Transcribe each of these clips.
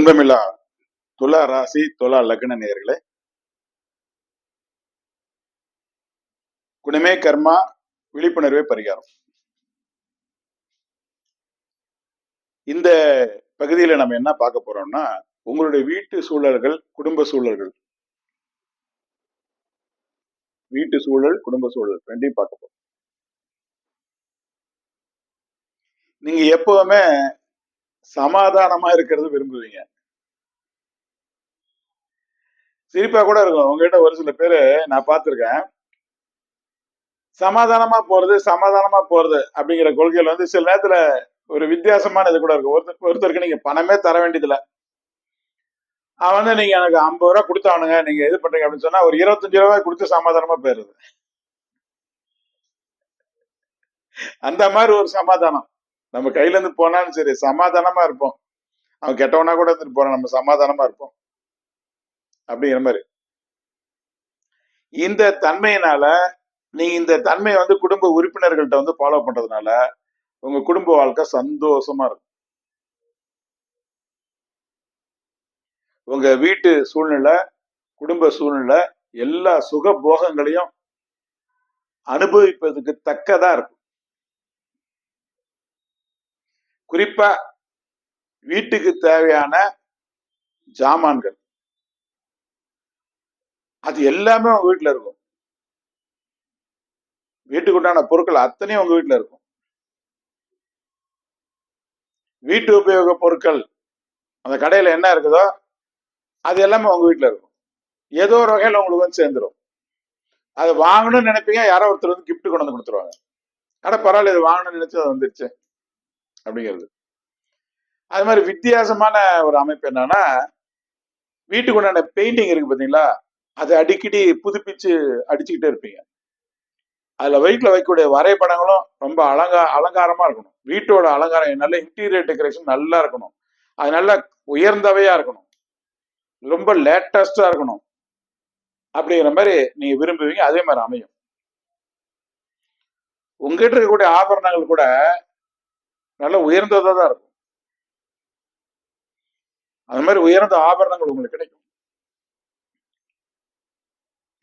துன்பமில்லா துலா ராசி துலா லக்ன நேர்களே குணமே கர்மா விழிப்புணர்வே பரிகாரம். இந்த பகுதியில நம்ம என்ன பார்க்க போறோம்னா உங்களுடைய வீட்டு சூழல்கள் குடும்ப சூழல்கள். வீட்டு சூழல் குடும்ப சூழல் ரெண்டையும் பார்க்க போறோம். நீங்க எப்பவுமே சமாதானமா இருக்கிறது விரும்புவீங்க. சிரிப்பா கூட இருக்கும். உங்ககிட்ட ஒரு சில பேரு நான் பார்த்திருக்கேன். சமாதானமா போறது சமாதானமா போறது அப்படிங்கிற கொள்கையில வந்து சில நேரத்துல ஒரு வித்தியாசமான இது கூட இருக்கும். ஒருத்தர் ஒருத்தருக்கு நீங்க பணமே தர வேண்டியதில்ல. அவன் வந்து நீங்க எனக்கு ஐம்பது ரூபா கொடுத்தானுங்க நீங்க இது பண்றீங்க அப்படின்னு சொன்னா ஒரு இருபத்தஞ்சு ரூபாய் கொடுத்து சமாதானமா போயிருது அந்த மாதிரி ஒரு சமாதானம். நம்ம கையில இருந்து போனாலும் சரி சமாதானமா இருப்போம். அவன் கெட்டவனா கூட இருந்துட்டு போறான் நம்ம சமாதானமா இருப்போம். அப்படிங்கிற மாதிரி. இந்த தன்மையினால நீ இந்த தன்மையை வந்து குடும்ப உறுப்பினர்கள்ட்ட வந்து ஃபாலோ பண்றதுனால உங்க குடும்ப வாழ்க்கை சந்தோஷமா இருக்கும். உங்க வீட்டு சூழ்நிலை குடும்ப சூழ்நிலை எல்லா சுக போகங்களையும் அனுபவிப்பதுக்கு தக்கதா இருக்கும். குறிப்பா வீட்டுக்கு தேவையான ஜாமான்கள். அது எல்லாமே உங்க வீட்டுல இருக்கும். வீட்டுக்கு உண்டான பொருட்கள் அத்தனையும் உங்க வீட்டுல இருக்கும். வீட்டு உபயோக பொருட்கள் அந்த கடையில என்ன இருக்குதோ அது எல்லாமே உங்க வீட்டுல இருக்கும். ஏதோ ஒரு வகையில உங்களுக்கு வந்து சேர்ந்துடும் அதை வாங்கணும்னு நினைப்பீங்க யாரோ ஒருத்தர் வந்து கிஃப்ட் கொண்டு வந்து கொடுத்துருவாங்க. அட பரவாயில்ல இது வாங்கணும்னு நினைச்சு அது வந்துருச்சு. அப்படிங்கிறது. அது மாதிரி வித்தியாசமான ஒரு அமைப்பு என்னன்னா வீட்டுக்கு உண்டான பெயிண்டிங் இருக்கு பார்த்தீங்களா? அதை அடிக்கடி புதுப்பிச்சு அடிச்சுக்கிட்டே இருப்பீங்க. அதுல வீட்டில் வைக்கக்கூடிய வரைபடங்களும் ரொம்ப அலங்கா அலங்காரமா இருக்கணும். வீட்டோட அலங்காரம் நல்ல இன்டீரியர் டெக்கரேஷன் நல்லா இருக்கணும். அது நல்லா உயர்ந்தவையா இருக்கணும். ரொம்ப லேட்டஸ்டா இருக்கணும். அப்படிங்கிற மாதிரி நீங்க விரும்புவீங்க. அதே மாதிரி அமையும். உங்ககிட்ட இருக்கக்கூடிய ஆபரணங்கள் கூட நல்ல உயர்ந்ததா தான் இருக்கும். அது மாதிரி உயர்ந்த ஆபரணங்கள் உங்களுக்கு கிடைக்கும்.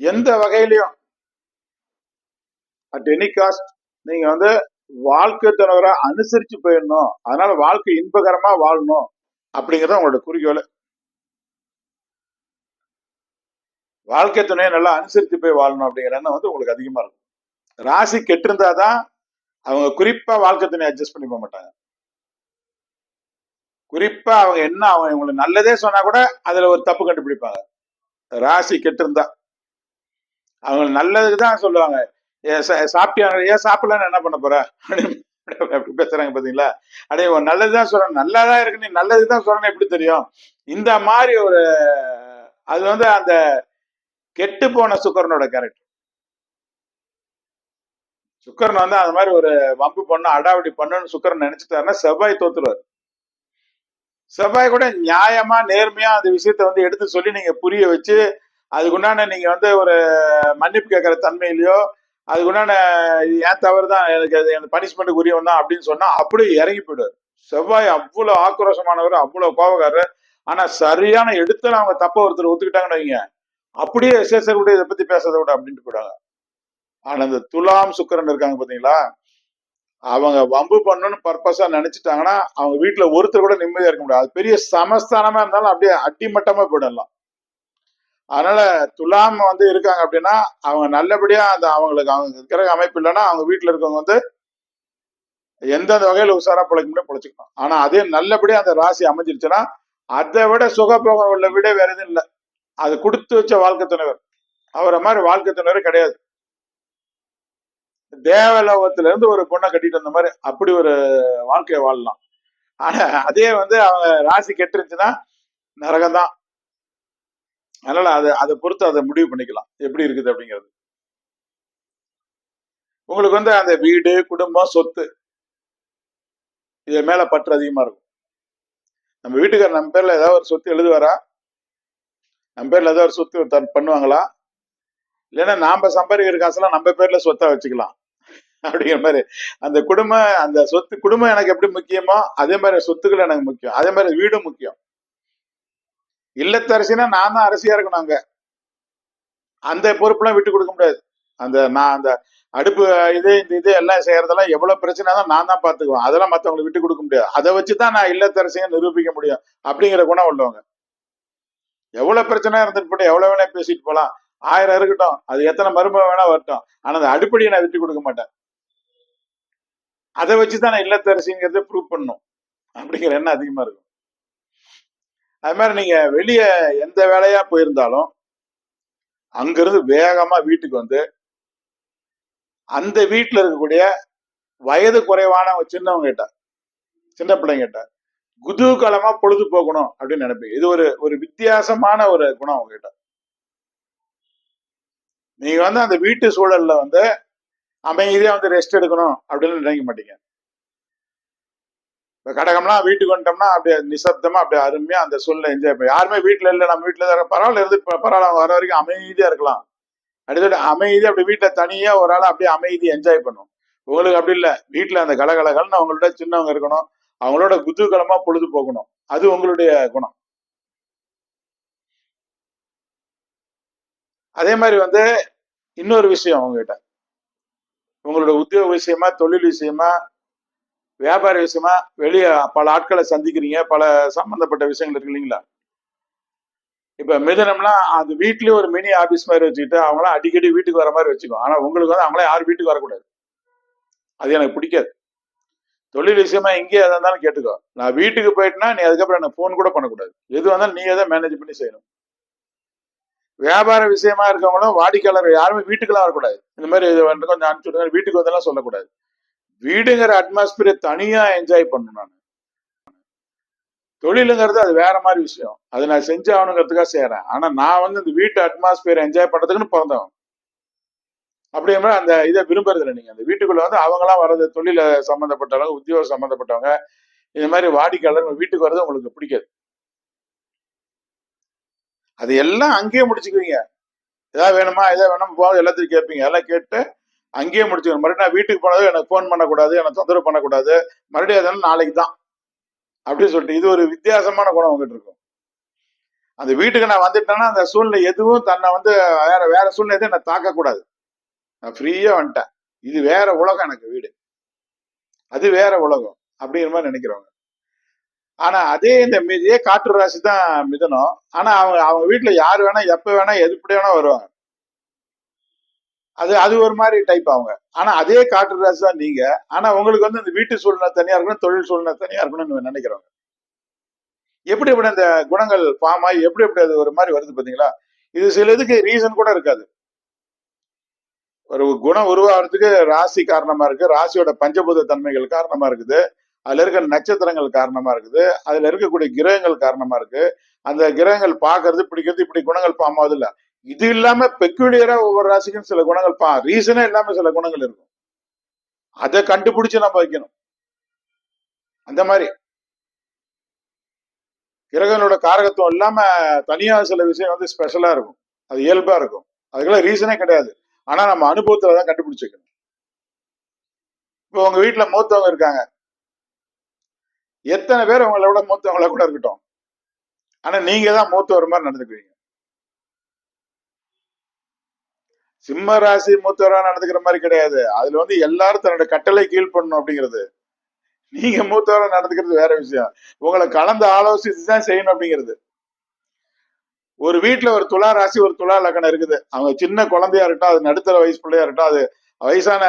எந்த வகையிலையும் அட் எனி காஸ்ட் நீங்க வந்து வாழ்க்கை துணவரை அனுசரிச்சு போயிடணும். அதனால வாழ்க்கை இன்பகரமா வாழணும் அப்படிங்கறது உங்களோட குறிக்கோள். வாழ்க்கை துணையை நல்லா அனுசரித்து போய் வாழணும் அப்படிங்கிற எண்ணம் வந்து உங்களுக்கு அதிகமா இருக்கும். ராசி கெட்டிருந்தாதான் அவங்க குறிப்பா வாழ்க்கை துணையை அட்ஜஸ்ட் பண்ணி போக மாட்டாங்க. குறிப்பா அவங்க என்ன அவங்க இவங்களுக்கு நல்லதே சொன்னா கூட அதுல ஒரு தப்பு கண்டுபிடிப்பாங்க. ராசி கெட்டிருந்தா. அவங்க நல்லதுக்கு தான் சொல்லுவாங்க. சாப்பிட்டாங்க சா- ஏன் சாப்பிடலன்னு என்ன பண்ண போற? அப்படி பேசுறாங்க பாத்தீங்களா? அடே நல்லதுதான் சொல்றேன். நல்லதா இருக்கு. நீ நல்லதுதான் சொல்றேன்னு எப்படி தெரியும்? இந்த மாதிரி ஒரு அது வந்து அந்த கெட்டு போன சுக்கரனோட கேரக்டர் சுக்கரன் வந்து அந்த மாதிரி ஒரு வம்பு பண்ணும் அடாவடி பண்ணுன்னு சுக்கரன் நினைச்சிட்டாருன்னா செவ்வாய் தோத்துருவார். செவ்வாய் கூட நியாயமா நேர்மையா அந்த விஷயத்த வந்து எடுத்து சொல்லி நீங்க புரிய வச்சு அதுக்குண்டான நீங்க வந்து ஒரு மன்னிப்பு கேட்கற தன்மையிலயோ அதுக்குண்டான ஏன் தவறு தான் எனக்கு அது எனக்கு பனிஷ்மெண்ட் உரியவன் தான் அப்படின்னு சொன்னா அப்படியே இறங்கி போயிடுவார். செவ்வாய் அவ்வளவு ஆக்ரோஷமானவர் அவ்வளவு கோபக்காரர். ஆனா சரியான எடுத்துல அவங்க தப்ப ஒருத்தர் ஒத்துக்கிட்டாங்கன்னு வைங்க. அப்படியே சேசர் கூட இதை பத்தி பேசுறதை விட அப்படின்ட்டு போயிடுவாங்க. ஆனா இந்த துலாம் சுக்கரன் இருக்காங்க பாத்தீங்களா? அவங்க வம்பு பண்ணணும்னு பர்பஸா நினைச்சிட்டாங்கன்னா அவங்க வீட்டுல ஒருத்தர் கூட நிம்மதியா இருக்க முடியாது. அது பெரிய சமஸ்தானமா இருந்தாலும் அப்படியே அடிமட்டமா போயிடலாம். அதனால துலாம் வந்து இருக்காங்க அப்படின்னா அவங்க நல்லபடியா அந்த அவங்களுக்கு அவங்க இருக்கிற அமைப்பு இல்லைன்னா அவங்க வீட்டுல இருக்கவங்க வந்து எந்தெந்த வகையில உஷாரா பிழைக்க முடியும் பிழைச்சிக்கணும் ஆனா அதே நல்லபடியா அந்த ராசி அமைஞ்சிருச்சுன்னா அதை விட சுகபோகம் உள்ள விட வேற எதுவும் இல்லை. அது கொடுத்து வச்ச வாழ்க்கை துணைவர். அவரை மாதிரி வாழ்க்கை துணைவர் கிடையாது. தேவலோகத்துல இருந்து ஒரு பொண்ணை கட்டிட்டு வந்த மாதிரி அப்படி ஒரு வாழ்க்கையை வாழலாம். ஆனா அதே வந்து அவங்க ராசி கெட்டுருச்சுன்னா நரகம்தான். அதனால அதை அதை பொறுத்து அதை முடிவு பண்ணிக்கலாம். எப்படி இருக்குது அப்படிங்கிறது. உங்களுக்கு வந்து அந்த வீடு குடும்பம் சொத்து இது மேல பற்று அதிகமா இருக்கும். நம்ம வீட்டுக்காரர் நம்ம பேர்ல ஏதாவது ஒரு சொத்து எழுதுவாரா? நம்ம பேர்ல ஏதாவது ஒரு சொத்து பண்ணுவாங்களா? இல்லைன்னா நாம சம்பாதிக்கிற காசெல்லாம் நம்ம பேர்ல சொத்தா வச்சுக்கலாம். அப்படிங்கிற மாதிரி. அந்த குடும்பம் அந்த சொத்து குடும்பம் எனக்கு எப்படி முக்கியமோ அதே மாதிரி சொத்துக்கள் எனக்கு முக்கியம். அதே மாதிரி வீடும் முக்கியம். இல்லத்தரசினா நான் தான் அரசியா இருக்கணும் அங்க. அந்த பொறுப்புலாம் விட்டு கொடுக்க முடியாது. அந்த நான் அந்த அடுப்பு இது இந்த இது எல்லாம் செய்யறதெல்லாம் எவ்வளவு பிரச்சனை தான் நான் தான் பாத்துக்குவேன் அதெல்லாம் மத்தவங்களுக்கு விட்டு கொடுக்க முடியாது. அதை வச்சு தான் நான் இல்லத்தரசியை நிரூபிக்க முடியும். அப்படிங்கிற குணம் உள்ளவங்க. எவ்வளவு பிரச்சனை இருந்துட்டு போட்டு எவ்வளவு வேணா பேசிட்டு போலாம். ஆயிரம் இருக்கட்டும். அது எத்தனை மருமகம் வேணா வரட்டும். ஆனா அந்த அடிப்படையை நான் விட்டு கொடுக்க மாட்டேன். அதை வச்சுதான் நான் இல்லத்தரசிங்கிறத ப்ரூவ் பண்ணும். அப்படிங்கிற எண்ணம் அதிகமா இருக்கும். அது மாதிரி நீங்க வெளியே எந்த வேலையா போயிருந்தாலும் அங்கிருந்து வேகமா வீட்டுக்கு வந்து அந்த வீட்டுல இருக்கக்கூடிய வயது குறைவான சின்னவங்க கிட்ட சின்ன பிள்ளைங்க கிட்ட குதூகலமா பொழுது போகணும் அப்படின்னு நினைப்பீங்க. இது ஒரு ஒரு வித்தியாசமான ஒரு குணம் அவங்க கிட்ட. நீங்க வந்து அந்த வீட்டு சூழல்ல வந்து அமைதியா வந்து ரெஸ்ட் எடுக்கணும் அப்படின்னு நினைக்க மாட்டீங்க. இப்போ கடகம்னா வீட்டுக்கு வந்துட்டோம்னா அப்படியே நிசப்தமா அப்படியே அருமையா அந்த சூழ்நிலை என்ஜாய் பண்ணி யாருமே வீட்டில் இல்ல நம்ம வீட்டில் தான் பரவாயில்ல இருந்து பரவாயில்ல வர வரைக்கும் அமைதியா இருக்கலாம். அடுத்தது அமைதியாக அப்படி வீட்டில் தனியா ஒரு ஆள் அப்படியே அமைதி என்ஜாய் பண்ணும். உங்களுக்கு அப்படி இல்லை வீட்டில் அந்த கலகலகல்னு அவங்களோட சின்னவங்க இருக்கணும் அவங்களோட குதூகலமா பொழுது போகணும். அது உங்களுடைய குணம். அதே மாதிரி வந்து இன்னொரு விஷயம் அவங்ககிட்ட உங்களோட உத்தியோக விஷயமா தொழில் விஷயமா வியாபார விஷயமா வெளியே பல ஆட்களை சந்திக்கிறீங்க பல சம்பந்தப்பட்ட விஷயங்கள் இருக்கு இல்லைங்களா? இப்ப மிதனம்லாம் அது வீட்லயே ஒரு மினி ஆபீஸ் மாதிரி வச்சுக்கிட்டு அவங்களாம் அடிக்கடி வீட்டுக்கு வர மாதிரி வச்சுக்கோ ஆனா உங்களுக்கு வந்து அவங்களே யாரும் வீட்டுக்கு வரக்கூடாது. அது எனக்கு பிடிக்காது. தொழில் விஷயமா எங்கேயே எதா இருந்தாலும் கேட்டுக்கோ. நான் வீட்டுக்கு போயிட்டுனா நீ அதுக்கப்புறம் எனக்கு ஃபோன் கூட பண்ணக்கூடாது. எது வந்தாலும் நீ தான் மேனேஜ் பண்ணி செய்யணும். வியாபார விஷயமா இருக்கவங்களும் வாடிக்கையாளர் யாருமே வீட்டுக்கெல்லாம் வரக்கூடாது. இந்த மாதிரி இது வந்து கொஞ்சம் அனுப்பிச்சு விடுங்க வீட்டுக்கு வந்தெல்லாம் சொல்லக்கூடாது. வீடுங்கிற அட்மாஸ்பியரை தனியா என்ஜாய் பண்ணணும் நான். தொழிலுங்கிறது அது வேற மாதிரி விஷயம். அது நான் செஞ்சாகணுங்கிறதுக்காக செய்யறேன் ஆனா நான் வந்து இந்த வீட்டு அட்மாஸ்பியரை என்ஜாய் பண்றதுக்குன்னு பிறந்தவன். அப்படிங்கிற அந்த இதை விரும்புறது இல்லை நீங்க. அந்த வீட்டுக்குள்ள வந்து அவங்களாம் வர்றது தொழில சம்மந்தப்பட்டவங்க உத்தியோகம் சம்மந்தப்பட்டவங்க இந்த மாதிரி வாடிக்கையாளர் வீட்டுக்கு வர்றது உங்களுக்கு பிடிக்காது. அது எல்லாம் அங்கேயே முடிச்சுக்குவீங்க. ஏதாவது வேணுமா? எதாவது வேணுமா? போகாது எல்லாத்தையும் கேட்பீங்க. எல்லாம் கேட்டு அங்கேயே முடிச்சுக்கணும். மறுபடியும் நான் வீட்டுக்கு போனதும் எனக்கு ஃபோன் பண்ணக்கூடாது எனக்கு தொந்தரவு பண்ணக்கூடாது மறுபடியும் அதெல்லாம் நாளைக்கு தான். அப்படின்னு சொல்லிட்டு இது ஒரு வித்தியாசமான குணம் உங்ககிட்ட இருக்கும். அந்த வீட்டுக்கு நான் வந்துட்டேன்னா அந்த சூழ்நிலை எதுவும் தன்னை வந்து வேற வேற சூழ்நிலை எதுவும் என்னை தாக்கக்கூடாது. நான் ஃப்ரீயாக வந்துட்டேன். இது வேற உலகம் எனக்கு வீடு. அது வேற உலகம் அப்படிங்கிற மாதிரி நினைக்கிறவங்க. ஆனா அதே இந்த மி- இதே காற்று ராசி தான் மிதனம். ஆனா அவங்க அவங்க வீட்டுல யார் வேணா எப்ப வேணா எதுப்படி வேணா வருவாங்க. அது அது ஒரு மாதிரி டைப் அவங்க. ஆனா அதே காற்று ராசி தான் நீங்க. ஆனா உங்களுக்கு வந்து இந்த வீட்டு சூழ்நிலை தனியா இருக்கணும் தொழில் சூழ்நிலை தனியா இருக்கணும்னு நினைக்கிறவங்க. எப்படி எப்படி அந்த குணங்கள் ஃபார்ம் ஆகி எப்படி எப்படி அது ஒரு மாதிரி வருது பாத்தீங்களா? இது சில இதுக்கு ரீசன் கூட இருக்காது. ஒரு குணம் உருவாகிறதுக்கு ராசி காரணமா இருக்கு. ராசியோட பஞ்சபூத தன்மைகள் காரணமா இருக்குது. அதுல இருக்கிற நட்சத்திரங்கள் காரணமா இருக்குது. அதுல இருக்கக்கூடிய கிரகங்கள் காரணமா இருக்கு. அந்த கிரகங்கள் பாக்குறது பிடிக்கிறது இப்படி குணங்கள் பாமாவது இல்ல. இது இல்லாம பெக்குலியரா ஒவ்வொரு ராசிக்கும் சில குணங்கள் பா ரீசனே இல்லாம சில குணங்கள் இருக்கும். அதை கண்டுபிடிச்சு நம்ம வைக்கணும். அந்த மாதிரி. கிரகங்களோட காரகத்துவம் இல்லாம தனியா சில விஷயம் வந்து ஸ்பெஷலா இருக்கும். அது இயல்பா இருக்கும். அதுக்கெல்லாம் ரீசனே கிடையாது. ஆனா நம்ம அனுபவத்துல தான் கண்டுபிடிச்சிக்கணும் இப்போ உங்க வீட்டுல மூத்தவங்க இருக்காங்க. எத்தனை பேர் உங்களை விட மூத்தவங்களா கூட இருக்கட்டும். ஆனா நீங்க தான் மூத்தவர் மாதிரி நடந்துக்குவீங்க. சிம்ம ராசி மூத்தவரா நடந்துக்கிற மாதிரி கிடையாது. அதுல வந்து எல்லாரும் தன்னோட கட்டளை கீழ் பண்ணணும் அப்படிங்கிறது. நீங்க மூத்தவரா நடந்துக்கிறது வேற விஷயம். உங்களை கலந்து ஆலோசித்து தான் செய்யணும் அப்படிங்கிறது. ஒரு வீட்டுல ஒரு துளா ராசி ஒரு துளா லக்கணம் இருக்குது. அவங்க சின்ன குழந்தையா இருக்கட்டும் அது நடுத்தர வயசு பிள்ளையா இருக்கட்டும் அது வயசான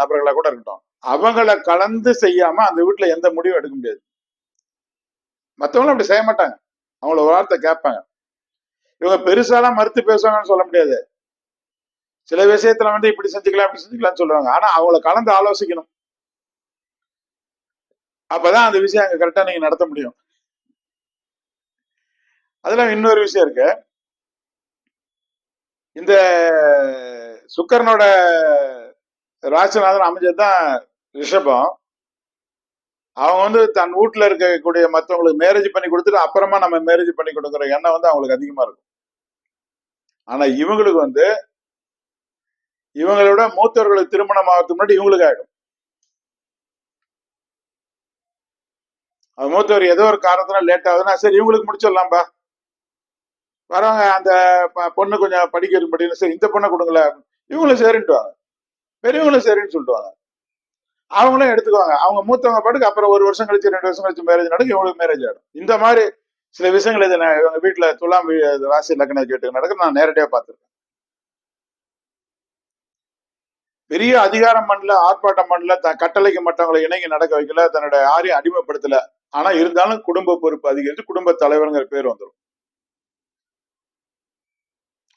நபர்களா கூட இருக்கட்டும். அவங்கள கலந்து செய்யாம அந்த வீட்டுல எந்த முடிவும் எடுக்க முடியாது. மத்தவங்களும் அப்படி செய்ய மாட்டாங்க. அவங்கள ஒரு வார்த்தை கேட்பாங்க. இவங்க பெருசாலாம் மறுத்து பேசுவாங்கன்னு சொல்ல முடியாது. சில விஷயத்துல வந்து இப்படி செஞ்சுக்கலாம் இப்படி செஞ்சுக்கலாம்னு சொல்லுவாங்க. ஆனா அவங்கள கலந்து ஆலோசிக்கணும். அப்பதான் அந்த விஷயம் அங்க கரெக்டா நீங்க நடத்த முடியும். அதுல இன்னொரு விஷயம் இருக்கு. இந்த சுக்கரனோட ராசிநாதன் அமைஞ்சதுதான் ரிஷபம் அவங்க வந்து தன் வீட்டில் இருக்கக்கூடிய மத்தவங்களுக்கு மேரேஜ் பண்ணி கொடுத்துட்டு அப்புறமா நம்ம மேரேஜ் பண்ணி கொடுக்குற எண்ணம் வந்து அவங்களுக்கு அதிகமா இருக்கும். ஆனா இவங்களுக்கு வந்து இவங்களோட மூத்தவர்களுக்கு திருமணம் ஆகிறதுக்கு முன்னாடி இவங்களுக்கு ஆகிடும் அது மூத்தவர் ஏதோ ஒரு காரணத்தினால லேட் ஆகுதுன்னா சரி இவங்களுக்கு முடிச்சிடலாம்பா. வரவங்க அந்த பொண்ணு கொஞ்சம் படிக்கிறது படிக்கணும் சரி இந்த பொண்ணை கொடுங்களேன். இவங்களும் சரின்ட்டுவாங்க பெரியவங்களும் சரின்னு சொல்லிட்டுவாங்க அவங்களும் எடுத்துக்குவாங்க. அவங்க மூத்தவங்க பாட்டுக்கு அப்புறம் ஒரு வருஷம் கழிச்சு ரெண்டு வருஷம் கழிச்சு மேரேஜ் நடக்கும். இவங்களுக்கு மேரேஜ் ஆகிடும் இந்த மாதிரி சில விஷயங்கள் இது நான் இவங்க வீட்டுல துலாம் ராசி லக்ன கேட்டு நடக்க நான் நேரடியா பார்த்துருக்கேன். பெரிய அதிகாரம் பண்ணல ஆர்ப்பாட்டம் பண்ணல தன் கட்டளைக்கு மற்றவங்களை இணங்கி நடக்க வைக்கல தன்னோட யாரையும் அடிமைப்படுத்தல. ஆனா இருந்தாலும் குடும்ப பொறுப்பு அதிகரிச்சு குடும்ப தலைவருங்கிற பேர் வந்துடும்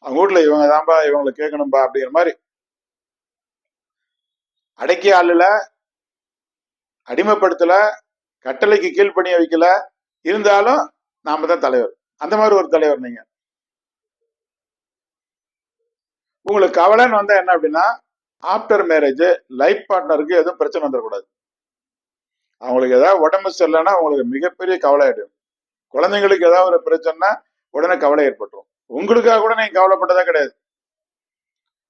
அவங்க வீட்டுல இவங்க தான்பா இவங்களை கேட்கணும்பா அப்படிங்கிற மாதிரி அடக்கிய ஆளுல அடிமைப்படுத்தல கட்டளைக்கு கீழ்ப்பணிய வைக்கல. இருந்தாலும் நாம தான் தலைவர். அந்த மாதிரி ஒரு தலைவர் நீங்க. உங்களுக்கு கவலைன்னு வந்தா என்ன அப்படின்னா ஆஃப்டர் மேரேஜ் லைஃப் பார்ட்னருக்கு எதுவும் பிரச்சனை வந்துடக்கூடாது. அவங்களுக்கு ஏதாவது உடம்பு சரியில்லைன்னா அவங்களுக்கு மிகப்பெரிய கவலை ஆயிடும். குழந்தைங்களுக்கு ஏதாவது ஒரு பிரச்சனைனா உடனே கவலை ஏற்பட்டுரும். உங்களுக்காக கூட நீங்க கவலைப்பட்டதே கிடையாது.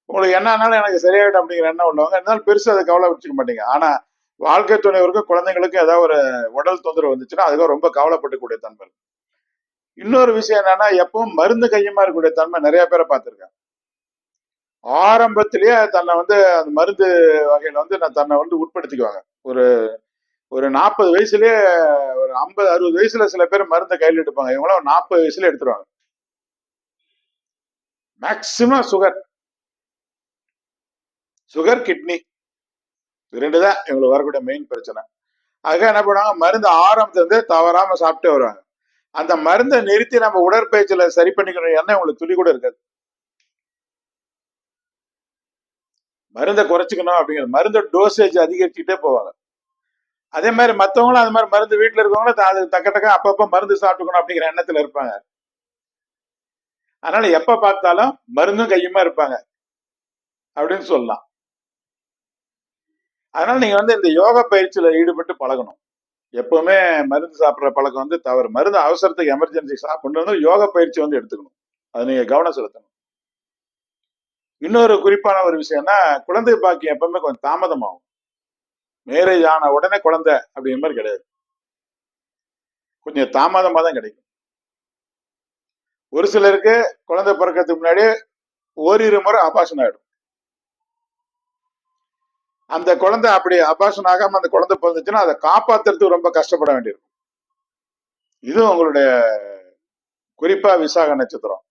உங்களுக்கு என்ன ஆனாலும் எனக்கு சரியாயிடும் அப்படிங்கிற எண்ணம் உள்ளவங்க இருந்தாலும் பெருசு அதை கவலை வச்சுக்க மாட்டீங்க. ஆனா வாழ்க்கை துணைவருக்கு குழந்தைங்களுக்கு ஏதாவது ஒரு உடல் தொந்தரவு வந்துச்சுன்னா அதுக்கு ரொம்ப கவலைப்பட்டுக்கூடிய தன்மை இன்னொரு விஷயம் என்னன்னா எப்பவும் மருந்து கையமா இருக்கக்கூடிய தன்மை நிறைய பேரை பார்த்துருக்கேன். ஆரம்பத்திலேயே தன்னை வந்து அந்த மருந்து வகையில வந்து நான் தன்னை வந்து உட்படுத்திக்குவாங்க. ஒரு ஒரு நாற்பது வயசுலயே ஒரு ஐம்பது அறுபது வயசுல சில பேர் மருந்தை கையில் எடுப்பாங்க. இவங்களாம் நாற்பது வயசுல எடுத்துருவாங்க. மேக்சிமம் சுகர் சுகர் கிட்னி இது ரெண்டு தான் இவங்களுக்கு வரக்கூடிய மெயின் பிரச்சனை. அதுக்காக என்ன பண்ணுவாங்க? மருந்து ஆரம்பத்துலேருந்து தவறாம சாப்பிட்டே வருவாங்க. அந்த மருந்தை நிறுத்தி நம்ம உடற்பயிற்சியில சரி பண்ணிக்கணும் எண்ணம் உங்களுக்கு துளி கூட இருக்காது. மருந்தை குறைச்சிக்கணும் அப்படிங்கிற மருந்து டோசேஜ் அதிகரிச்சுக்கிட்டே போவாங்க. அதே மாதிரி மத்தவங்களும் அது மாதிரி மருந்து வீட்டுல இருக்கவங்களும் அது தக்க தக்க அப்பப்போ மருந்து சாப்பிட்டுக்கணும் அப்படிங்கிற எண்ணத்துல இருப்பாங்க. அதனால எப்போ பார்த்தாலும் மருந்தும் கையுமா இருப்பாங்க. அப்படின்னு சொல்லலாம். அதனால நீங்க வந்து இந்த யோகா பயிற்சியில ஈடுபட்டு பழகணும். எப்பவுமே மருந்து சாப்பிடுற பழக்கம் வந்து தவறு. மருந்து அவசரத்துக்கு எமர்ஜென்சி சாப்பிடணும் யோகா பயிற்சி வந்து எடுத்துக்கணும். அது நீங்க கவனம் செலுத்தணும். இன்னொரு குறிப்பான ஒரு விஷயம்னா குழந்தை பாக்கியம் எப்பவுமே கொஞ்சம் தாமதமாகும். மேரேஜ் ஆன உடனே குழந்தை அப்படிங்கிற மாதிரி கிடையாது. கொஞ்சம் தாமதமா தான் கிடைக்கும். ஒரு சிலருக்கு குழந்தை பிறக்கிறதுக்கு முன்னாடி ஓரிரு முறை ஆபாஷன் ஆயிடும். அந்த குழந்தை அப்படி அபாஷன் ஆகாம அந்த குழந்தை பிறந்துச்சுன்னா அதை காப்பாத்துறதுக்கு ரொம்ப கஷ்டப்பட வேண்டியிருக்கும். இது உங்களுடைய குறிப்பா விசாக நட்சத்திரம்.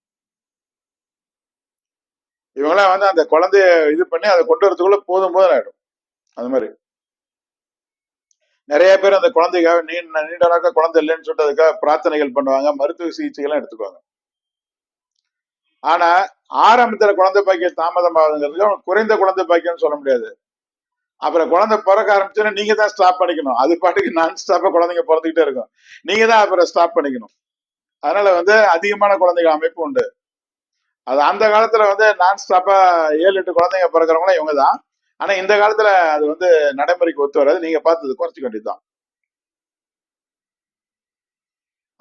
இவங்களாம் வந்து அந்த குழந்தைய இது பண்ணி அதை கொண்டு வரதுக்குள்ள போதும் போதும் ஆயிடும். அது மாதிரி. நிறைய பேர் அந்த குழந்தைக்காக நீண்ட நீண்ட நாட்கள் குழந்தை இல்லைன்னு சொல்லிட்டு அதுக்காக பிரார்த்தனைகள் பண்ணுவாங்க மருத்துவ சிகிச்சைகள்லாம் எடுத்துக்குவாங்க. ஆனா ஆரம்பத்துல குழந்தை பாக்கியம் தாமதமாகுதுங்கிறதுக்கு அவங்க குறைந்த குழந்தை பாக்கியம்னு சொல்ல முடியாது. அப்புறம் குழந்தை பிறக்க ஆரம்பிச்சோன்னா நீங்க தான் ஸ்டாப் பண்ணிக்கணும். அது பாட்டுக்கு நான் ஸ்டாப்பா குழந்தைங்க பிறந்துகிட்டே இருக்கும். நீங்க தான் அப்புறம் ஸ்டாப் பண்ணிக்கணும். அதனால வந்து அதிகமான குழந்தைகள் அமைப்பு உண்டு. அது அந்த காலத்துல வந்து நான் ஸ்டாப்பா ஏழு எட்டு குழந்தைங்க பிறக்கிறவங்களும் இவங்க தான். ஆனா இந்த காலத்துல அது வந்து நடைமுறைக்கு ஒத்து வராது. நீங்க பார்த்தது குறைச்சிக்க வேண்டியதுதான்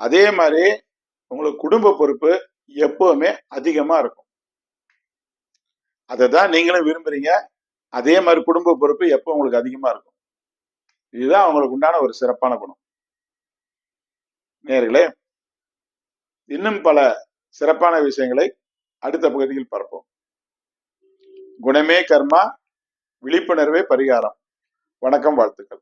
அதே மாதிரி உங்களுக்கு குடும்ப பொறுப்பு எப்பவுமே அதிகமா இருக்கும். அதை தான் நீங்களும் விரும்புறீங்க. அதே மாதிரி குடும்ப பொறுப்பு எப்போ உங்களுக்கு அதிகமா இருக்கும்? இதுதான் அவங்களுக்கு உண்டான ஒரு சிறப்பான குணம். நேர்களே இன்னும் பல சிறப்பான விஷயங்களை அடுத்த பகுதியில் பார்ப்போம். குணமே கர்மா விழிப்புணர்வே பரிகாரம். வணக்கம் வாழ்த்துக்கள்.